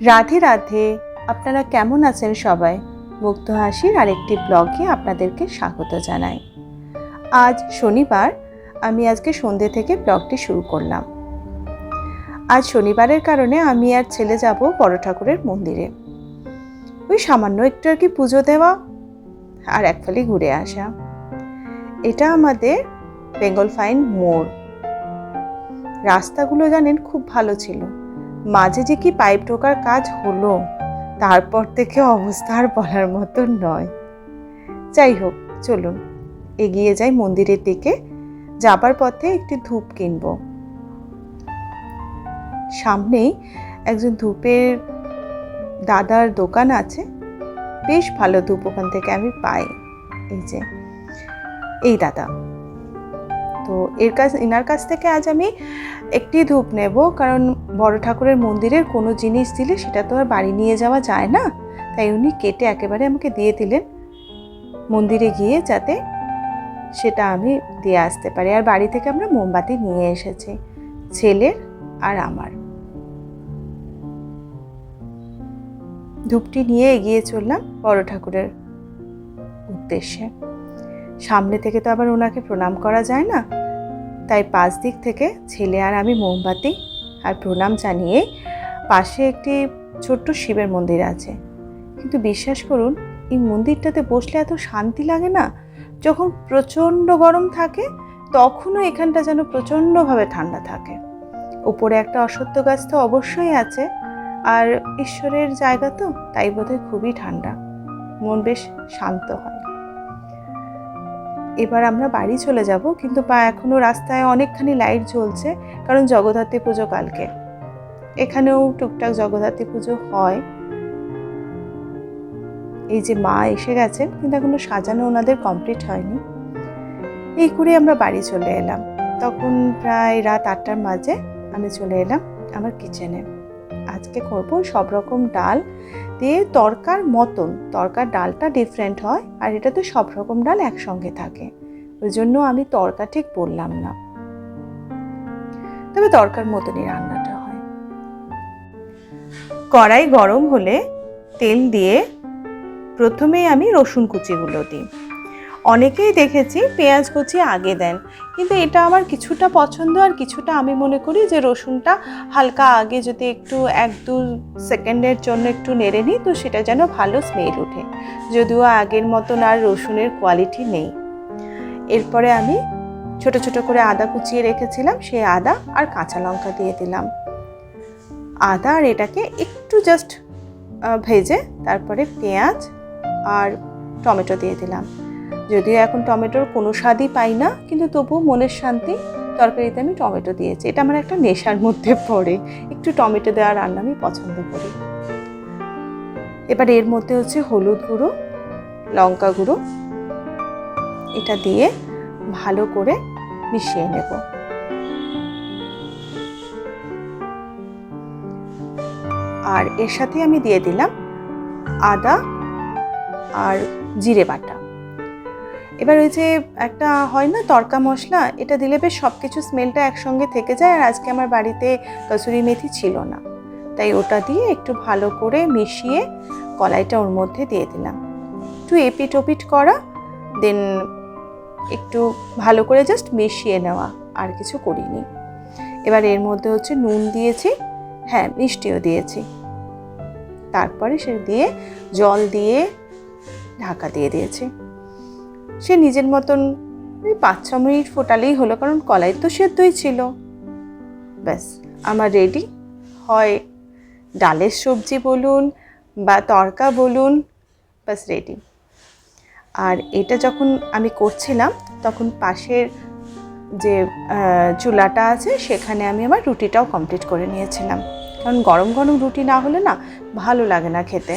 রাধে রাধে, আপনারা কেমন আছেন সবাই? মুগ্ধ হাসির আরেকটি ব্লগে আপনাদেরকে স্বাগত জানাই। আজ শনিবার, আমি আজকে সন্ধ্যে থেকে ব্লগটি শুরু করলাম। আজ শনিবারের কারণে আমি আর ছেলে যাব বড় ঠাকুরের মন্দিরে। ওই সামান্য একটু আর কি পুজো দেওয়া আর এক ফালি ঘুরে আসা। এটা আমাদের বেঙ্গল ফাইন মোড়। রাস্তাগুলো জানেন খুব ভালো ছিল। মাঝে যে কি পাইপ ঢোকার কাজ হলো, তারপর থেকে অবস্থা আর বলার মতো নয়। যাই হোক, চলুন, এগিয়ে যাই মন্দিরের দিকে। যাবার পথে একটি ধূপ কিনব। সামনেই একজন ধূপের দাদার দোকান আছে। বেশ ভালো ধূপ ওখান থেকে আমি পাই। এই যে, এই দাদা। তো এর কাছ, এনার কাছ থেকে আজ আমি একটি ধূপ নেব, কারণ বড় ঠাকুরের মন্দিরের কোনো জিনিস দিলে সেটা তো আর বাড়ি নিয়ে যাওয়া যায় না। তাই উনি কেটে একেবারে আমাকে দিয়ে দিলেন মন্দিরে গিয়ে যাতে সেটা আমি দিয়ে আসতে পারি। আর বাড়ি থেকে আমরা মোমবাতি নিয়ে এসেছি, ছেলের আর আমার। ধূপটি নিয়ে এগিয়ে চললাম বড় ঠাকুরের উদ্দেশ্যে। সামনে থেকে তো আবার ওনাকে প্রণাম করা যায় না। তাই পাঁচ দিক থেকে ছেলে আর আমি মোমবাতি আর প্রণাম জানিয়ে পাশে একটি ছোট্ট শিবের মন্দির আছে। কিন্তু বিশ্বাস করুন, এই মন্দিরটাতে বসলে এত শান্তি লাগে না? যখন প্রচণ্ড গরম থাকে, তখনও এখানটা যেন প্রচণ্ডভাবে ঠান্ডা থাকে। উপরে একটা অসত্য গাছ তো অবশ্যই আছে, আর ঈশ্বরের জায়গা তো তাই বোধহয় খুবই ঠান্ডা। মন বেশ শান্ত হয়। এবার আমরা বাড়ি চলে যাব, কিন্তু বা এখনও রাস্তায় অনেকখানি লাইট জ্বলছে, কারণ জগদ্ধাত্রী পুজো কালকে। এখানেও টুকটাক জগদ্ধাত্রী পুজো হয়। এই যে মা এসে গেছেন, কিন্তু এখনও সাজানো ওনাদের কমপ্লিট হয়নি। এই করে আমরা বাড়ি চলে এলাম। তখন প্রায় রাত আটটার মাঝে আমি চলে এলাম আমার কিচেনে আজকে করব সব রকম ডাল দিয়ে তরকার মতন। তরকার ডালটা ডিফারেন্ট হয় আর এটাতে সব রকম ডাল একসঙ্গে থাকে। ওই জন্য আমি তরকা ঠিক বললাম না। তবে তরকার মতনই রান্নাটা হয়। কড়াই গরম হলে তেল দিয়ে প্রথমেই আমি রসুন কুচিগুলো দিই। অনেকেই দেখেছি পেঁয়াজ কুচি আগে দেন, কিন্তু এটা আমার কিছুটা পছন্দ আর কিছুটা আমি মনে করি যে রসুনটা হালকা আগে যদি একটু এক দু সেকেন্ডের জন্য একটু নেড়ে নিই, তো সেটা যেন ভালো স্মেল ওঠে। যদিও আগের মতন আর রসুনের কোয়ালিটি নেই। এরপরে আমি ছোট ছোট করে আদা কুচিয়ে রেখেছিলাম, সেই আদা আর কাঁচা লঙ্কা দিয়ে দিলাম। আদা আর এটাকে একটু জাস্ট ভেজে তারপরে পেঁয়াজ আর টমেটো দিয়ে দিলাম। যদিও এখন টমেটোর কোনো স্বাদই পাই না, কিন্তু তবুও মনের শান্তি, তরকারিতে আমি টমেটো দিয়েছি। এটা আমার একটা নেশার মধ্যে পড়ে। একটু টমেটো দেওয়া রান্না আমি পছন্দ করি। এবার এর মধ্যে হচ্ছে হলুদ গুঁড়ো, লঙ্কা গুঁড়ো। এটা দিয়ে ভালো করে মিশিয়ে নেব। আর এর সাথে আমি দিয়ে দিলাম আদা আর জিরে বাটা। এবার ওই যে একটা হয় না, তরকা মশলা, এটা দিলে বেশ সব কিছু স্মেলটা একসঙ্গে থেকে যায়। আর আজকে আমার বাড়িতে কসুরি মেথি ছিল না। তাই ওটা দিয়ে একটু ভালো করে মিশিয়ে কলাইটা ওর মধ্যে দিয়ে দিলাম। একটু এপিট ওপিট করা দেন একটু ভালো করে জাস্ট মিশিয়ে নেওয়া, আর কিছু করিনি। এবার এর মধ্যে হচ্ছে নুন দিয়েছি হ্যাঁ মিষ্টিও দিয়েছি। তারপরে সে দিয়ে জল দিয়ে ঢাকা দিয়ে দিয়েছি। সে নিজের মতন ওই পাঁচ ছ মিনিট ফোটালেই হলো, কারণ কলাই তো সেদ্ধই ছিল। ব্যাস, আমার রেডি হয় ডালের সবজি বলুন বা তরকা বলুন, ব্যাস রেডি আর এটা যখন আমি করছিলাম, তখন পাশের যে চুলাটা আছে, সেখানে আমি আমার রুটিটাও কমপ্লিট করে নিয়েছিলাম। কারণ গরম গরম রুটি না হলে না ভালো লাগে না খেতে।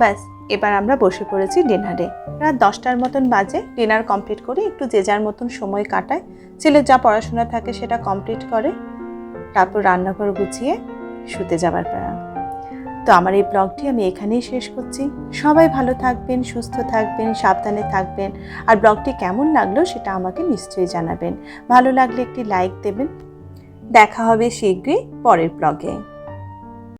ব্যাস এবার আমরা বসে পড়েছি ডিনারে। রাত দশটার মতন বাজে। ডিনার কমপ্লিট করে একটু যে যার মতন সময় কাটায়। ছেলের যা পড়াশোনা থাকে সেটা কমপ্লিট করে, তারপর রান্নাঘর গুছিয়ে শুতে যাবার পারা তো আমার এই ব্লগটি আমি এখানেই শেষ করছি। সবাই ভালো থাকবেন, সুস্থ থাকবেন, সাবধানে থাকবেন। আর ব্লগটি কেমন লাগল সেটা আমাকে নিশ্চয়ই জানাবেন। ভালো লাগলে একটি লাইক দেবেন। দেখা হবে শীঘ্রই পরের ব্লগে।